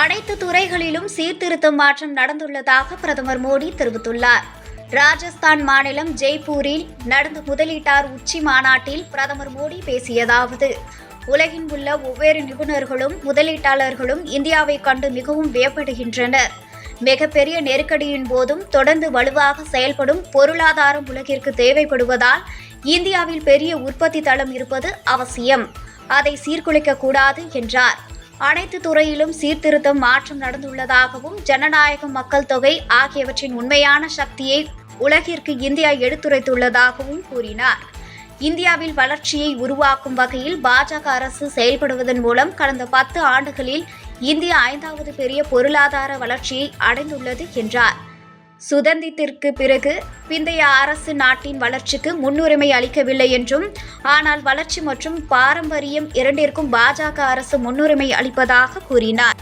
அனைத்து துறைகளிலும் சீர்திருத்தம் மாற்றம் நடந்துள்ளதாக பிரதமர் மோடி தெரிவித்துள்ளார். ராஜஸ்தான் மாநிலம் ஜெய்ப்பூரில் நடந்த முதலீட்டார் உச்சி மாநாட்டில் பிரதமர் மோடி பேசியதாவது உலகின் உள்ள ஒவ்வொரு நிபுணர்களும் முதலீட்டாளர்களும் இந்தியாவை கண்டு மிகவும் வியப்படுகின்றனர். மிகப்பெரிய நெருக்கடியின் போதும் தொடர்ந்து வலுவாக செயல்படும் பொருளாதாரம் உலகிற்கு தேவைப்படுவதால் இந்தியாவில் பெரிய உற்பத்தி தளம் இருப்பது அவசியம். அதை சீர்குலைக்க கூடாது என்றார். அனைத்து துறையிலும் சீர்திருத்தம் மாற்றம் நடந்துள்ளதாகவும் ஜனநாயகம் மக்கள் தொகை ஆகியவற்றின் உண்மையான சக்தியை உலகிற்கு இந்தியா எடுத்துரைத்துள்ளதாகவும் கூறினார். இந்தியாவில் வளர்ச்சியை உருவாக்கும் வகையில் பாஜக அரசு செயல்படுவதன் மூலம் கடந்த பத்து ஆண்டுகளில் இந்தியா ஐந்தாவது பெரிய பொருளாதார வளர்ச்சியை அடைந்துள்ளது என்றார். சுதந்திரத்திற்கு பிறகு பிந்தைய அரசு நாட்டின் வளர்ச்சிக்கு முன்னுரிமை அளிக்கவில்லை என்றும் ஆனால் வளர்ச்சி மற்றும் பாரம்பரியம் இரண்டிற்கும் பாஜக அரசு முன்னுரிமை அளிப்பதாக கூறினார்.